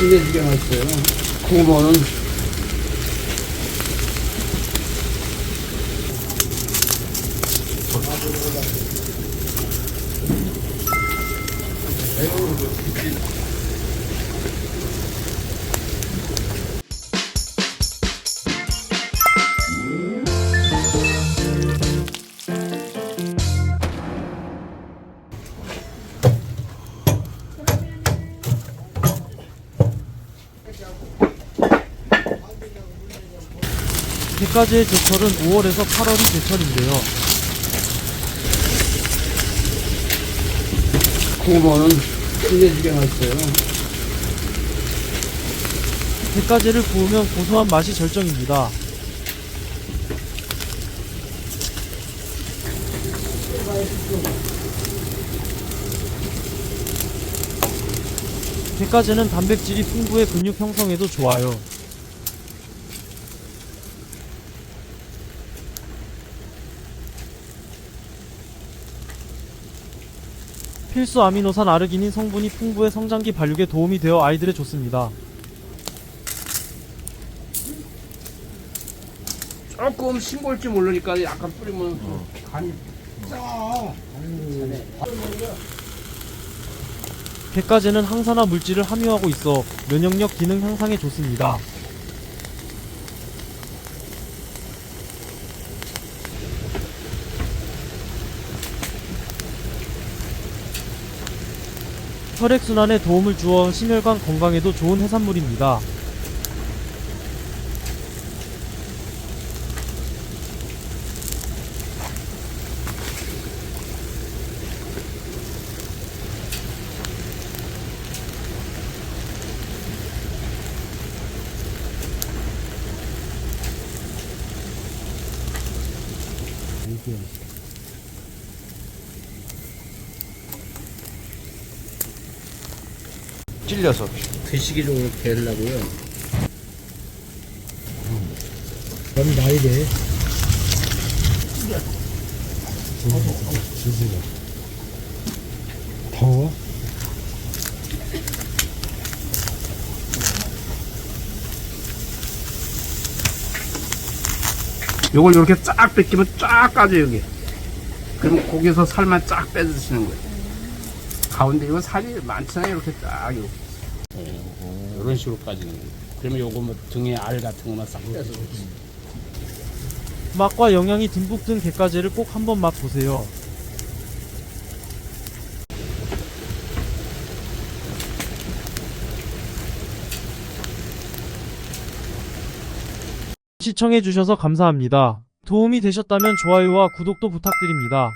끝내주게 맛있어요. 고모는 개가지의 제철은 5월에서 8월이 제철인데요. 고모는 끝내주게 맛있어요. 게가지를 구우면 고소한 맛이 절정입니다. 게가지는 단백질이 풍부해 근육 형성에도 좋아요. 필수 아미노산 아르기닌 성분이 풍부해 성장기 발육에 도움이 되어 아이들에 좋습니다. 조금 싱거울지 모르니까 약간 뿌리면 간이 짜. 게가지는 항산화 물질을 함유하고 있어 면역력 기능 향상에 좋습니다. 혈액순환에 도움을 주어 심혈관 건강에도 좋은 해산물입니다. 찔려서 드시기적으로 되려고요. 넌 나이 돼. 더워? 요걸 이렇게 쫙 뺏기면 쫙 까져 여기. 그러면 고기에서 살만 쫙 빼주시는 거예요. 가운데 이거 살이 많잖아요. 이렇게 쫙 이렇게. 이런 식으로 까지는 거예요. 그러면 요거 뭐 등에 알 같은 거만 싹 빼서. 맛과 영양이 듬뿍 든 게가지를 꼭 한번 맛보세요. 시청해주셔서 감사합니다. 도움이 되셨다면 좋아요와 구독도 부탁드립니다.